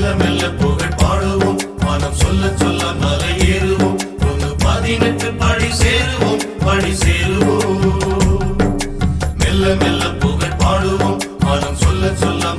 மெல்ல மெல்ல புகழ் பாடுவோம். மனம் சொல்ல சொல்ல மலை ஏறுவோம். ஒன்று பதினெட்டு படி சேருவோம். படி சேருவோம். மெல்ல மெல்ல புகழ் பாடுவோம். மனம் சொல்ல சொல்ல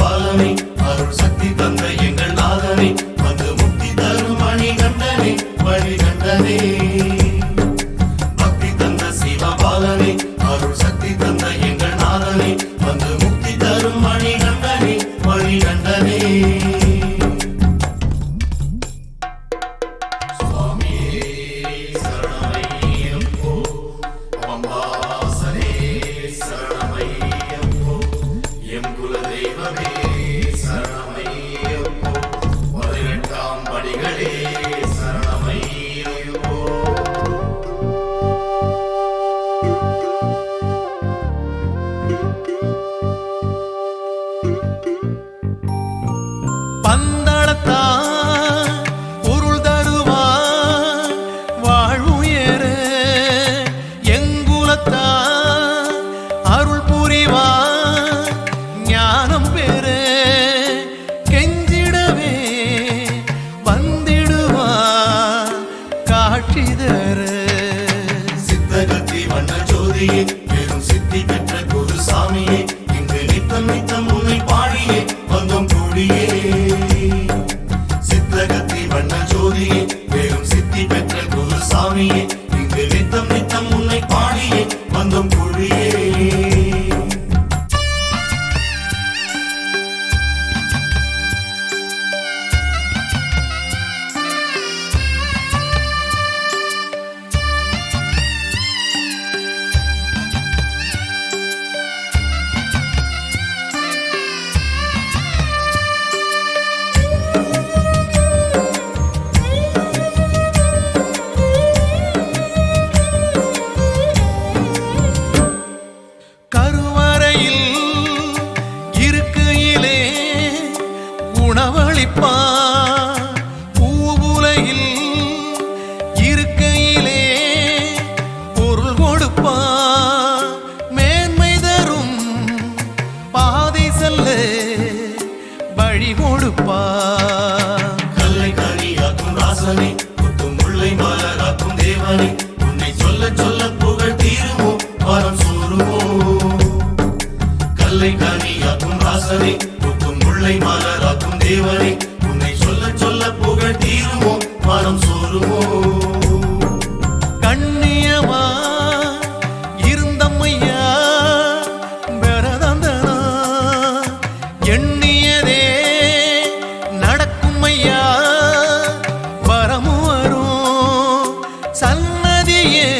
பாவானை தெய்வமே சரணமையப்போ பதினெட்டாம் படிகளே உணவளிப்பார். பூவுலையில் இருக்கையிலே பொருள் கொடுப்பார். மேன்மை தரும் பாதை செல்ல வழி கொடுப்பார். தீருவோம் மனம் சோறுவோம் கண்ணியமா இருந்தம்மையா பரதந்தனா. எண்ணியதே நடக்கும் ஐயா வரமும் சன்னதியே